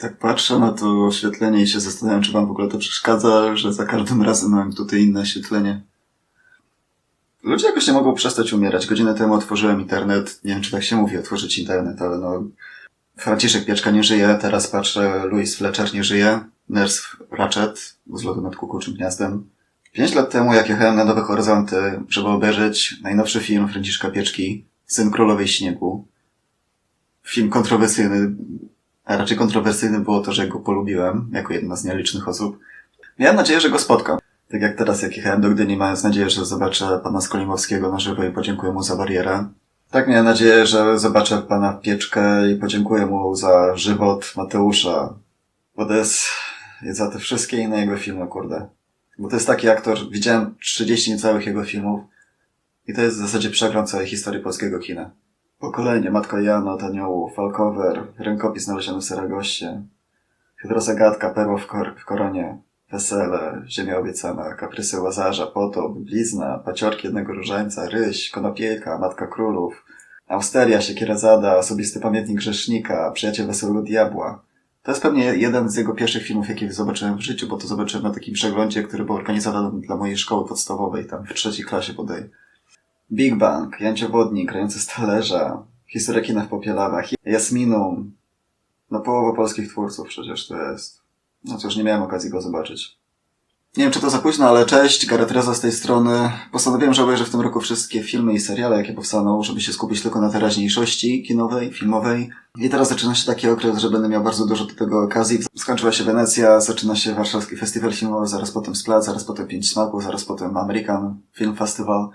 Tak patrzę na to oświetlenie i się zastanawiam, czy wam w ogóle to przeszkadza, że za każdym razem mam tutaj inne oświetlenie. Ludzie jakoś nie mogą przestać umierać. Godzinę temu otworzyłem internet. Nie wiem, czy tak się mówi, otworzyć internet, ale no... Franciszek Pieczka nie żyje, teraz patrzę, Louis Fletcher nie żyje, Nurse Ratchet z lotu nad kukułczym gniazdem. Pięć lat temu, jak jechałem na Nowe Horyzonty, żeby obejrzeć najnowszy film Franciszka Pieczki, Syn Królowej Śniegu. Film kontrowersyjny, a raczej kontrowersyjny było to, że go polubiłem, jako jedna z nielicznych osób. Miałem nadzieję, że go spotkam. Tak jak teraz, jak jechałem do Gdyni, mając nadzieję, że zobaczę pana Skolimowskiego na żywo i podziękuję mu za barierę. Tak miałem nadzieję, że zobaczę pana Pieczkę i podziękuję mu za żywot Mateusza. Bo to jest, jest za te wszystkie inne jego filmy, kurde. Bo to jest taki aktor, widziałem 30 całych jego filmów i to jest w zasadzie przegląd całej historii polskiego kina. Pokolenie, Matka Jana, od Falcover, Rękopis znaleziony w Saragoście, Hydrozagadka, Perło w, kor w koronie, Wesele, Ziemia obiecana, Kaprysy Łazarza, Potop, Blizna, Paciorki jednego różańca, Ryś, Konopielka, Matka Królów, Austeria, Siekiera Zada, Osobisty Pamiętnik Grzesznika, Przyjaciel Wesołego Diabła. To jest pewnie jeden z jego pierwszych filmów, jakie zobaczyłem w życiu, bo to zobaczyłem na takim przeglądzie, który był organizowany dla mojej szkoły podstawowej, tam w trzeciej klasie bodaj. Big Bang, Jancio Wodnik, Grający z talerza, Historia kina w Popielawach, Jasminum. No połowa polskich twórców przecież to jest. No cóż, nie miałem okazji go zobaczyć. Nie wiem, czy to za późno, ale cześć, Gareth Reza z tej strony. Postanowiłem, że obejrzę w tym roku wszystkie filmy i seriale, jakie powstaną, żeby się skupić tylko na teraźniejszości kinowej, filmowej. I teraz zaczyna się taki okres, że będę miał bardzo dużo do tego okazji. Skończyła się Wenecja, zaczyna się Warszawski Festiwal Filmowy, zaraz potem Splat, zaraz potem Pięć Smaków, zaraz potem American Film Festival.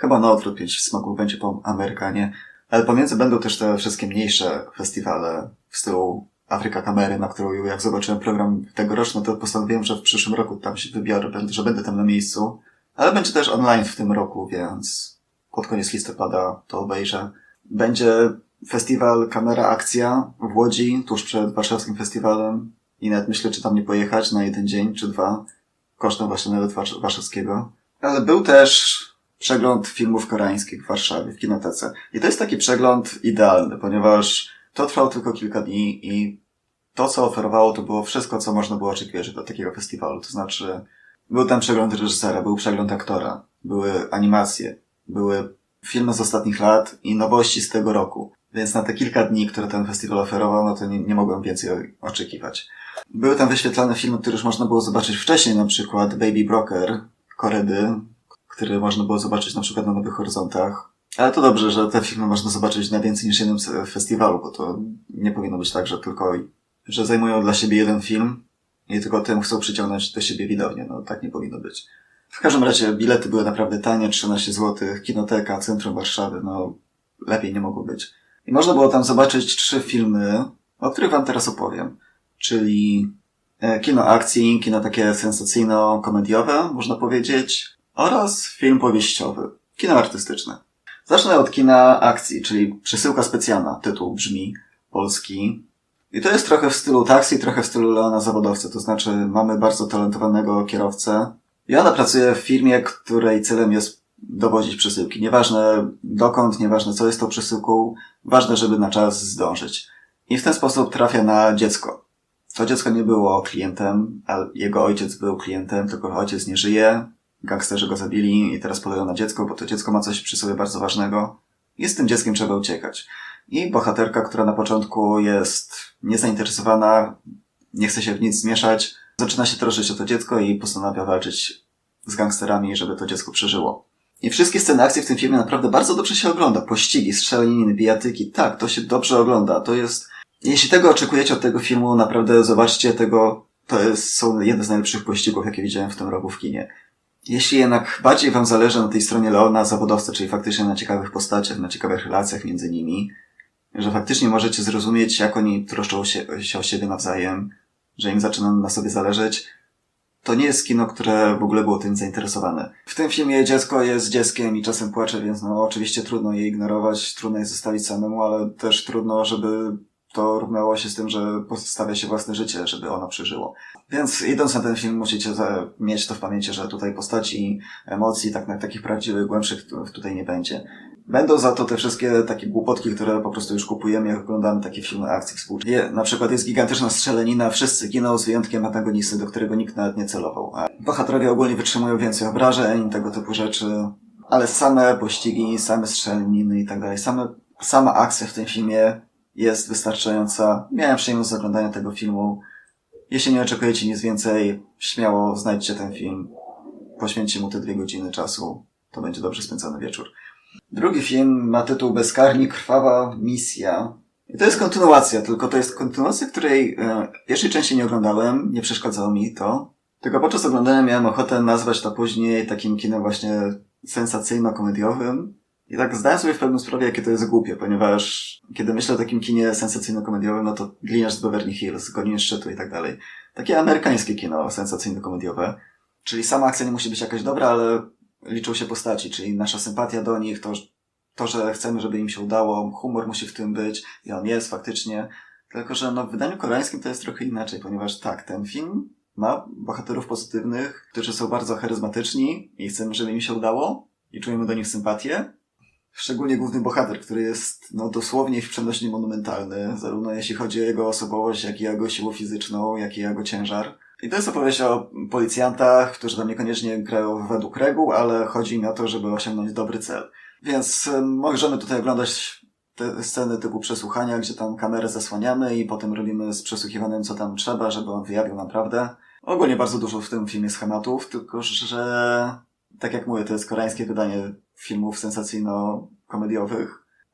Chyba na odwrót Pięć Smaków będzie po Amerykanie. Ale pomiędzy będą też te wszystkie mniejsze festiwale w stylu Afryka Kamery, na którą jak zobaczyłem program tegoroczny, to postanowiłem, że w przyszłym roku tam się wybiorę, że będę tam na miejscu. Ale będzie też online w tym roku, więc pod koniec listopada to obejrzę. Będzie festiwal Kamera Akcja w Łodzi, tuż przed warszawskim festiwalem. I nawet myślę, czy tam nie pojechać na jeden dzień, czy dwa, kosztem właśnie nawet warsz- warszawskiego. Ale był też przegląd filmów koreańskich w Warszawie, w kinotece. I to jest taki przegląd idealny, ponieważ to trwało tylko kilka dni i to, co oferowało, to było wszystko, co można było oczekiwać od takiego festiwalu. To znaczy, był tam przegląd reżysera, był przegląd aktora, były animacje, były filmy z ostatnich lat i nowości z tego roku. Więc na te kilka dni, które ten festiwal oferował, no to nie, nie mogłem więcej oczekiwać. Były tam wyświetlane filmy, które już można było zobaczyć wcześniej, na przykład Baby Broker, Koredy, który można było zobaczyć na przykład na Nowych Horyzontach. Ale to dobrze, że te filmy można zobaczyć na więcej niż jednym festiwalu, bo to nie powinno być tak, że tylko, że zajmują dla siebie jeden film i tylko tym chcą przyciągnąć do siebie widownię. No tak nie powinno być. W każdym razie bilety były naprawdę tanie, 13 zł, kinoteka, centrum Warszawy, no lepiej nie mogło być. I można było tam zobaczyć trzy filmy, o których wam teraz opowiem. Czyli e, kino akcji, kino takie sensacyjno-komediowe, można powiedzieć, oraz film powieściowy, kino artystyczne. Zacznę od kina akcji, czyli przesyłka specjalna. Tytuł brzmi polski. I to jest trochę w stylu taksi, trochę w stylu Leona Zawodowcy. To znaczy, mamy bardzo talentowanego kierowcę. I ona pracuje w firmie, której celem jest dowozić przesyłki. Nieważne dokąd, nieważne co jest tą przesyłką, ważne, żeby na czas zdążyć. I w ten sposób trafia na dziecko. To dziecko nie było klientem, a jego ojciec był klientem, tylko ojciec nie żyje. Gangsterzy go zabili i teraz polują na dziecko, bo to dziecko ma coś przy sobie bardzo ważnego. I z tym dzieckiem trzeba uciekać. I bohaterka, która na początku jest niezainteresowana, nie chce się w nic zmieszać, zaczyna się troszczyć o to dziecko i postanawia walczyć z gangsterami, żeby to dziecko przeżyło. I wszystkie sceny akcji w tym filmie naprawdę bardzo dobrze się ogląda. Pościgi, strzelaniny, bijatyki. Tak, to się dobrze ogląda. To jest... Jeśli tego oczekujecie od tego filmu, naprawdę zobaczcie tego. To jest, są jedne z najlepszych pościgów, jakie widziałem w tym roku w kinie. Jeśli jednak bardziej wam zależy na tej stronie Leona zawodowcy, czyli faktycznie na ciekawych postaciach, na ciekawych relacjach między nimi, że faktycznie możecie zrozumieć, jak oni troszczą się, się o siebie nawzajem, że im zaczyna na sobie zależeć, to nie jest kino, które w ogóle było tym zainteresowane. W tym filmie dziecko jest dzieckiem i czasem płacze, więc no oczywiście trudno je ignorować, trudno je zostawić samemu, ale też trudno, żeby to równało się z tym, że postawia się własne życie, żeby ono przeżyło. Więc idąc na ten film musicie mieć to w pamięci, że tutaj postaci, emocji, tak, takich prawdziwych, głębszych tu- tutaj nie będzie. Będą za to te wszystkie takie głupotki, które po prostu już kupujemy, jak oglądamy takie filmy akcji współczesnej. Na przykład jest gigantyczna strzelanina, wszyscy giną z wyjątkiem antagonisty, do którego nikt nawet nie celował. Bohaterowie ogólnie wytrzymują więcej obrażeń, tego typu rzeczy. Ale same pościgi, same strzelaniny i tak dalej, same, sama akcja w tym filmie jest wystarczająca. Miałem przyjemność oglądania tego filmu. Jeśli nie oczekujecie nic więcej, śmiało znajdźcie ten film. Poświęćcie mu te dwie godziny czasu. To będzie dobrze spędzony wieczór. Drugi film ma tytuł Bezkarni Krwawa Misja. I to jest kontynuacja, tylko to jest kontynuacja, której e, pierwszej części nie oglądałem, nie przeszkadzało mi to. Tylko podczas oglądania miałem ochotę nazwać to później takim kinem właśnie sensacyjno-komediowym. I tak zdałem sobie w pewnym sprawie, jakie to jest głupie, ponieważ kiedy myślę o takim kinie sensacyjno-komediowym, no to Gliniarz z Beverly Hills, Gonienie Szczytu i tak dalej. Takie amerykańskie kino sensacyjno-komediowe. Czyli sama akcja nie musi być jakaś dobra, ale liczą się postaci, czyli nasza sympatia do nich, to, to, że chcemy, żeby im się udało, humor musi w tym być i on jest faktycznie. Tylko, że no, w wydaniu koreańskim to jest trochę inaczej, ponieważ tak, ten film ma bohaterów pozytywnych, którzy są bardzo charyzmatyczni i chcemy, żeby im się udało i czujemy do nich sympatię. Szczególnie główny bohater, który jest no, dosłownie w przenośni monumentalny, zarówno jeśli chodzi o jego osobowość, jak i jego siłę fizyczną, jak i jego ciężar. I to jest opowieść o policjantach, którzy tam niekoniecznie grają według reguł, ale chodzi o to, żeby osiągnąć dobry cel. Więc możemy tutaj oglądać te sceny typu przesłuchania, gdzie tam kamerę zasłaniamy i potem robimy z przesłuchiwanym co tam trzeba, żeby on wyjawił naprawdę. Ogólnie bardzo dużo w tym filmie schematów, tylko że tak jak mówię, to jest koreańskie wydanie filmów sensacyjno-komediowych.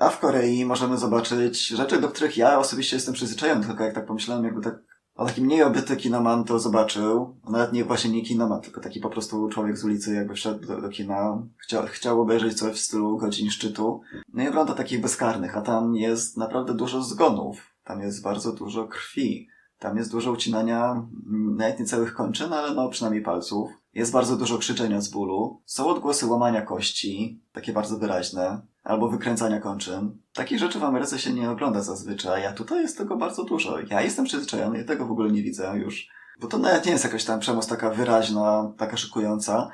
A w Korei możemy zobaczyć rzeczy, do których ja osobiście jestem przyzwyczajony, tylko jak tak pomyślałem, jakby tak o taki mniej obyty kinoman to zobaczył. Nawet nie właśnie nie kinoman, tylko taki po prostu człowiek z ulicy jakby wszedł do, do kina, chciał, chciał obejrzeć coś w stylu godzin szczytu. No i ogląda takich bezkarnych, a tam jest naprawdę dużo zgonów. Tam jest bardzo dużo krwi. Tam jest dużo ucinania nawet nie całych kończyn, ale no przynajmniej palców. Jest bardzo dużo krzyczenia z bólu. Są odgłosy łamania kości, takie bardzo wyraźne, albo wykręcania kończyn. Takich rzeczy w Ameryce się nie ogląda zazwyczaj, a tutaj jest tego bardzo dużo. Ja jestem przyzwyczajony i tego w ogóle nie widzę już. Bo to nawet nie jest jakaś tam przemoc taka wyraźna, taka szykująca.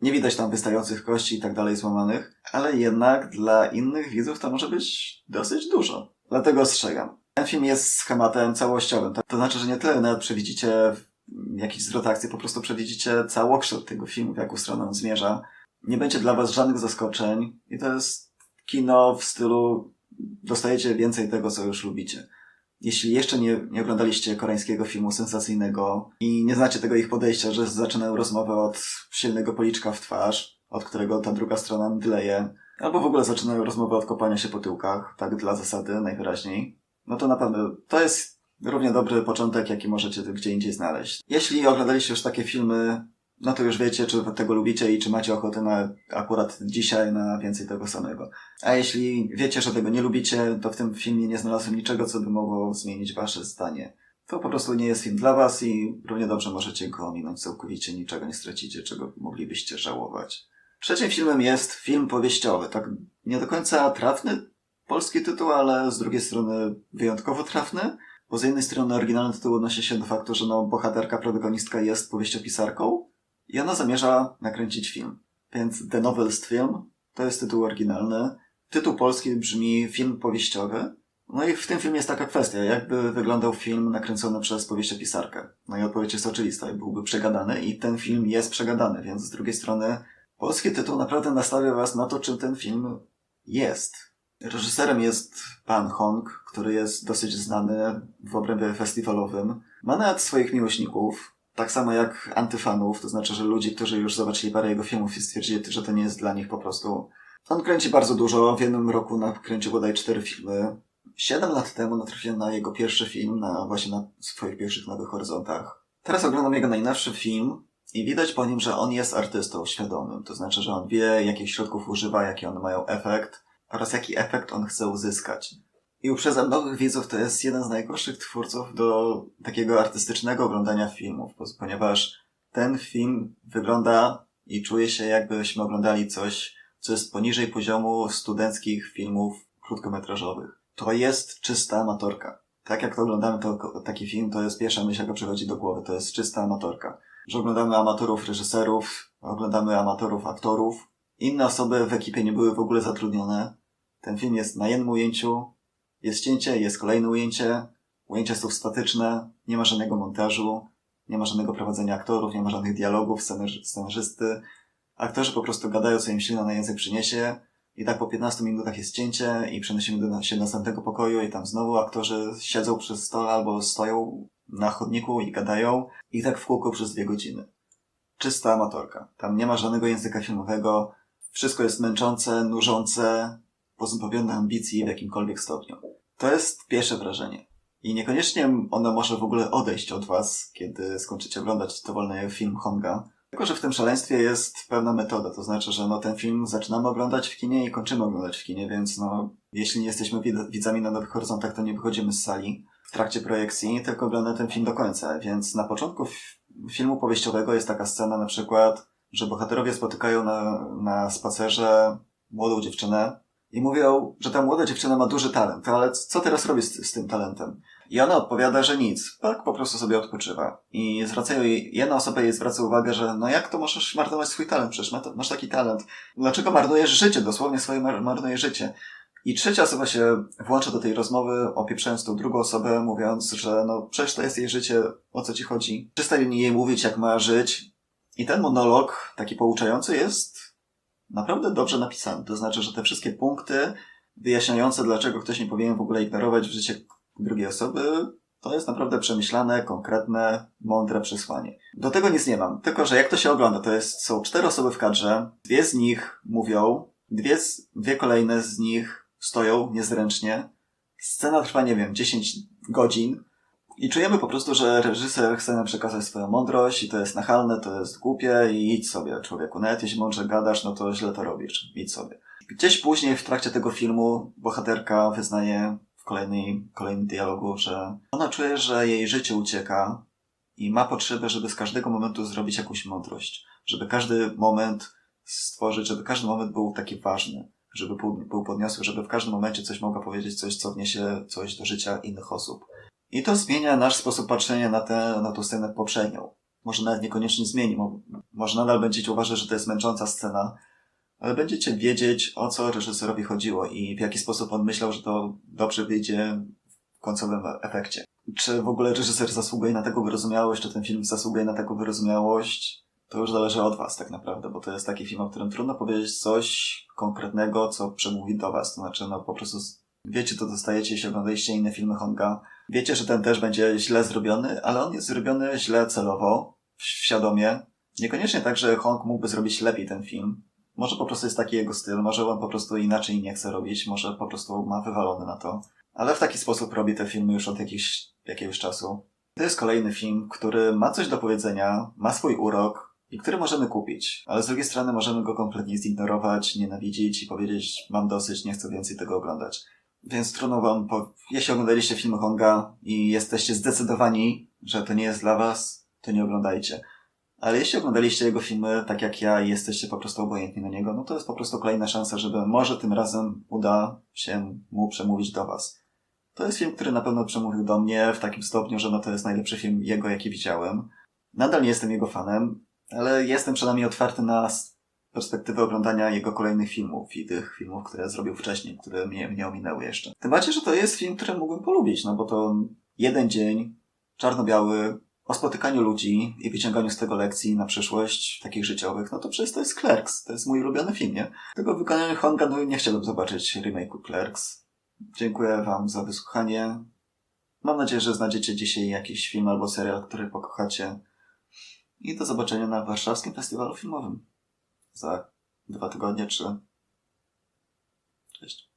Nie widać tam wystających kości i tak dalej złamanych, ale jednak dla innych widzów to może być dosyć dużo. Dlatego ostrzegam. Ten film jest schematem całościowym. To znaczy, że nie tyle nawet przewidzicie jakiś zwrot akcji, po prostu przewidzicie całokształt tego filmu, w jaką stronę on zmierza. Nie będzie dla was żadnych zaskoczeń i to jest kino w stylu dostajecie więcej tego, co już lubicie. Jeśli jeszcze nie, nie oglądaliście koreańskiego filmu sensacyjnego i nie znacie tego ich podejścia, że zaczynają rozmowę od silnego policzka w twarz, od którego ta druga strona mdleje, albo w ogóle zaczynają rozmowę od kopania się po tyłkach, tak dla zasady najwyraźniej, no to naprawdę to jest równie dobry początek, jaki możecie gdzie indziej znaleźć. Jeśli oglądaliście już takie filmy, no to już wiecie, czy tego lubicie i czy macie ochotę na akurat dzisiaj na więcej tego samego. A jeśli wiecie, że tego nie lubicie, to w tym filmie nie znalazłem niczego, co by mogło zmienić wasze zdanie. To po prostu nie jest film dla was i równie dobrze możecie go ominąć całkowicie, niczego nie stracicie, czego moglibyście żałować. Trzecim filmem jest film powieściowy. Tak nie do końca trafny polski tytuł, ale z drugiej strony wyjątkowo trafny. Bo z jednej strony oryginalny tytuł odnosi się do faktu, że no, bohaterka, protagonistka jest powieściopisarką i ona zamierza nakręcić film. Więc The Novelist Film to jest tytuł oryginalny. Tytuł polski brzmi film powieściowy. No i w tym filmie jest taka kwestia, jakby wyglądał film nakręcony przez powieściopisarkę. No i odpowiedź jest oczywista, byłby przegadany i ten film jest przegadany, więc z drugiej strony polski tytuł naprawdę nastawia was na to, czym ten film jest. Reżyserem jest pan Hong, który jest dosyć znany w obrębie festiwalowym. Ma nawet swoich miłośników, tak samo jak antyfanów, to znaczy, że ludzi, którzy już zobaczyli parę jego filmów i stwierdzili, że to nie jest dla nich po prostu. On kręci bardzo dużo, w jednym roku nakręcił bodaj cztery filmy. Siedem lat temu natrafiłem na jego pierwszy film, na właśnie na swoich pierwszych Nowych Horyzontach. Teraz oglądam jego najnowszy film i widać po nim, że on jest artystą świadomym. To znaczy, że on wie, jakich środków używa, jaki one mają efekt oraz jaki efekt on chce uzyskać. I uprzedzam nowych widzów, to jest jeden z najgorszych twórców do takiego artystycznego oglądania filmów, ponieważ ten film wygląda i czuje się jakbyśmy oglądali coś, co jest poniżej poziomu studenckich filmów krótkometrażowych. To jest czysta amatorka. Tak jak to oglądamy to, taki film, to jest pierwsza myśl, jaka przychodzi do głowy. To jest czysta amatorka. Że oglądamy amatorów reżyserów, oglądamy amatorów aktorów, Inne osoby w ekipie nie były w ogóle zatrudnione. Ten film jest na jednym ujęciu, jest cięcie, jest kolejne ujęcie, ujęcia są statyczne, nie ma żadnego montażu, nie ma żadnego prowadzenia aktorów, nie ma żadnych dialogów, scenarzy- scenarzysty. Aktorzy po prostu gadają, co im ślina na język przyniesie i tak po 15 minutach jest cięcie i przenosimy do się do następnego pokoju i tam znowu aktorzy siedzą przy stole albo stoją na chodniku i gadają i tak w kółko przez dwie godziny. Czysta amatorka. Tam nie ma żadnego języka filmowego, wszystko jest męczące, nużące, pozbawione ambicji w jakimkolwiek stopniu. To jest pierwsze wrażenie. I niekoniecznie ono może w ogóle odejść od was, kiedy skończycie oglądać dowolny film Honga. Tylko, że w tym szaleństwie jest pewna metoda, to znaczy, że no ten film zaczynamy oglądać w kinie i kończymy oglądać w kinie, więc no, jeśli nie jesteśmy wid- widzami na Nowych Horyzontach, to nie wychodzimy z sali w trakcie projekcji, tylko oglądamy ten film do końca. Więc na początku filmu powieściowego jest taka scena na przykład, że bohaterowie spotykają na, na spacerze młodą dziewczynę i mówią, że ta młoda dziewczyna ma duży talent, ale co teraz robi z, z tym talentem? I ona odpowiada, że nic. Tak po prostu sobie odpoczywa. I zwracają jej, jedna osoba jej zwraca uwagę, że no jak to możesz marnować swój talent? Przecież ma- masz taki talent. Dlaczego marnujesz życie? Dosłownie swoje mar- marnujesz życie. I trzecia osoba się włącza do tej rozmowy, opieprzając tą drugą osobę, mówiąc, że no przecież to jest jej życie, o co ci chodzi. Przestań jej mówić, jak ma żyć. I ten monolog, taki pouczający, jest naprawdę dobrze napisany. To znaczy, że te wszystkie punkty wyjaśniające, dlaczego ktoś nie powinien w ogóle ignorować w życie drugiej osoby, to jest naprawdę przemyślane, konkretne, mądre przesłanie. Do tego nic nie mam. Tylko, że jak to się ogląda, to jest, są cztery osoby w kadrze, dwie z nich mówią, dwie, z, dwie kolejne z nich stoją niezręcznie. Scena trwa, nie wiem, 10 godzin. I czujemy po prostu, że reżyser chce nam przekazać swoją mądrość i to jest nachalne, to jest głupie i idź sobie, człowieku. Nawet jeśli mądrze gadasz, no to źle to robisz. Idź sobie. Gdzieś później w trakcie tego filmu bohaterka wyznaje w kolejnej, kolejnym dialogu, że ona czuje, że jej życie ucieka i ma potrzebę, żeby z każdego momentu zrobić jakąś mądrość. Żeby każdy moment stworzyć, żeby każdy moment był taki ważny. Żeby był, podniosły, żeby w każdym momencie coś mogła powiedzieć, coś, co wniesie coś do życia innych osób. I to zmienia nasz sposób patrzenia na tę, na tą scenę poprzednią. Może nawet niekoniecznie zmieni, mo- może nadal będziecie uważać, że to jest męcząca scena, ale będziecie wiedzieć, o co reżyserowi chodziło i w jaki sposób on myślał, że to dobrze wyjdzie w końcowym efekcie. Czy w ogóle reżyser zasługuje na taką wyrozumiałość, czy ten film zasługuje na taką wyrozumiałość, to już zależy od was tak naprawdę, bo to jest taki film, o którym trudno powiedzieć coś konkretnego, co przemówi do was. To znaczy, no po prostu wiecie, to dostajecie, jeśli oglądaliście inne filmy Honga. Wiecie, że ten też będzie źle zrobiony, ale on jest zrobiony źle celowo, świadomie. Niekoniecznie tak, że Hong mógłby zrobić lepiej ten film. Może po prostu jest taki jego styl, może on po prostu inaczej nie chce robić, może po prostu ma wywalony na to. Ale w taki sposób robi te filmy już od jakiegoś czasu. To jest kolejny film, który ma coś do powiedzenia, ma swój urok i który możemy kupić. Ale z drugiej strony możemy go kompletnie zignorować, nienawidzić i powiedzieć mam dosyć, nie chcę więcej tego oglądać. Więc trudno wam, po... jeśli oglądaliście filmy Honga i jesteście zdecydowani, że to nie jest dla was, to nie oglądajcie. Ale jeśli oglądaliście jego filmy tak jak ja i jesteście po prostu obojętni na niego, no to jest po prostu kolejna szansa, żeby może tym razem uda się mu przemówić do was. To jest film, który na pewno przemówił do mnie w takim stopniu, że no to jest najlepszy film jego, jaki widziałem. Nadal nie jestem jego fanem, ale jestem przynajmniej otwarty na perspektywę oglądania jego kolejnych filmów i tych filmów, które zrobił wcześniej, które mnie, mnie ominęły jeszcze. Tym bardziej, że to jest film, który mógłbym polubić, no bo to jeden dzień, czarno-biały, o spotykaniu ludzi i wyciąganiu z tego lekcji na przyszłość, takich życiowych, no to przecież to jest Clerks. To jest mój ulubiony film, nie? Tego w wykonaniu Honga no, nie chciałbym zobaczyć remake'u Clerks. Dziękuję wam za wysłuchanie. Mam nadzieję, że znajdziecie dzisiaj jakiś film albo serial, który pokochacie. I do zobaczenia na warszawskim festiwalu filmowym. Za dwa tygodnie, czy... Cześć.